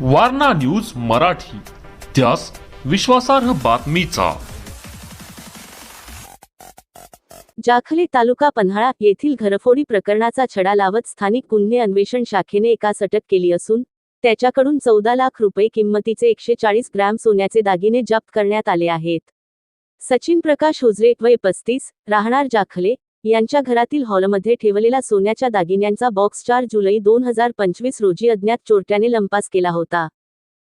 Warna news Marathi. त्यास विश्वासार्ह बातमीचा. जाखले तालुका पन्हाळा येथील घरफोडी प्रकरणाचा छडा लावत स्थानिक गुन्हे अन्वेषण शाखेने एकास अटक केली असून त्याच्याकडून चौदा लाख रुपये किंमतीचे एकशे चाळीस ग्रॅम सोन्याचे दागिने जप्त करण्यात आले आहेत. सचिन प्रकाश हुजरे वय पस्तीस राहणार जाखले यांच्या घरातील हॉलमध्ये ठेवलेला सोन्याच्या दागिन्यांचा बॉक्स चार जुलै दोन हजार पंचवीस रोजी अज्ञात चोरट्याने लंपास केला होता.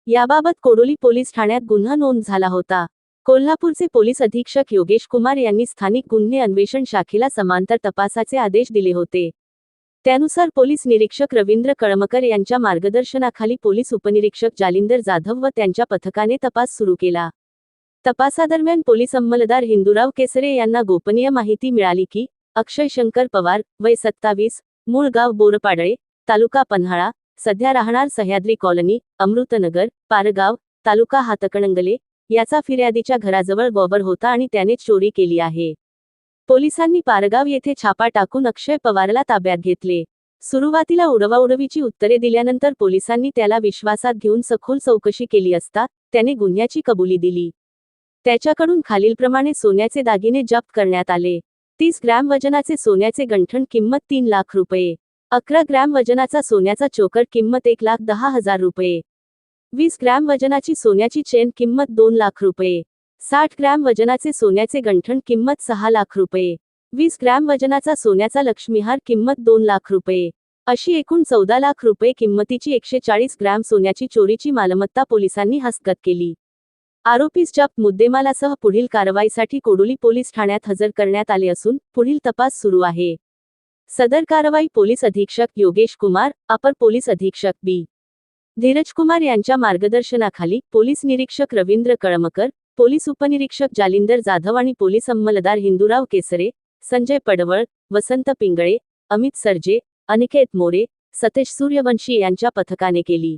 याबाबत कोडोली पोलीस ठाण्यात गुन्हा नोंद झाला होता. कोल्हापूरचे पोलीस अधीक्षक योगेश कुमार यांनी स्थानिक गुन्हे अन्वेषण शाखेला समांतर तपासाचे आदेश दिले होते. त्यानुसार पोलीस निरीक्षक रवींद्र कळमकर यांच्या मार्गदर्शनाखाली पोलीस उपनिरीक्षक जालिंदर जाधव व त्यांच्या पथकाने तपास सुरू केला. तपासादरम्यान पोलीस अंमलदार हिंदूराव केसरे यांना गोपनीय माहिती मिळाली की अक्षय शंकर पवार वय सत्तावीस मूळ गाव बोरपाडळे तालुका पन्हाळा सध्या राहणार सह्याद्री कॉलनी अमृतनगर पारगाव तालुका हातकणंगले याचा फिर्यादीच्या घराजवळ बॉबर होता आणि त्याने चोरी केली आहे. पोलिसांनी पारगाव येथे छापा टाकून अक्षय पवारला ताब्यात घेतले. सुरुवातीला उडवाउडवीची उत्तरे दिल्यानंतर पोलिसांनी त्याला विश्वासात घेऊन सखोल चौकशी केली असता त्याने गुन्ह्याची कबुली दिली. त्याच्याकडून खालीलप्रमाणे सोन्याचे दागिने जप्त करण्यात आले. तीस ग्रॅम वजनाचे सोन्याचे गंठण किंमत तीन लाख रुपये. अकरा ग्रॅम वजनाचा सोन्याचा चोकर किंमत एक लाख दहा हजार रुपये. वीस ग्रॅम वजनाची सोन्याची चेन किंमत दोन लाख रुपये. साठ ग्रॅम वजनाचे सोन्याचे गंठण किंमत सहा लाख रुपये. वीस ग्रॅम वजनाचा सोन्याचा लक्ष्मीहार किंमत दोन लाख रुपये. अशी एकूण चौदा लाख रुपये किंमतीची एकशे चाळीस ग्रॅम सोन्याची चोरीची मालमत्ता पोलिसांनी हस्तगत केली. आरोपीस जप्त मुद्देमालासह पुढील कारवाईसाठी कोडोली पोलीस ठाण्यात हजर करण्यात आले असून पुढील तपास सुरू आहे. सदर कारवाई पोलीस अधीक्षक योगेश कुमार अपर पोलीस अधीक्षक बी. धीरज कुमार यांच्या मार्गदर्शनाखाली पोलीस निरीक्षक रवींद्र कळमकर पोलीस उपनिरीक्षक जालिंदर जाधव आणि पोलीस अंमलदार हिंदूराव केसरे संजय पडवळ वसंत पिंगळे अमित सरजे अनिकेत मोरे सतेश सूर्यवंशी यांच्या पथकाने केली.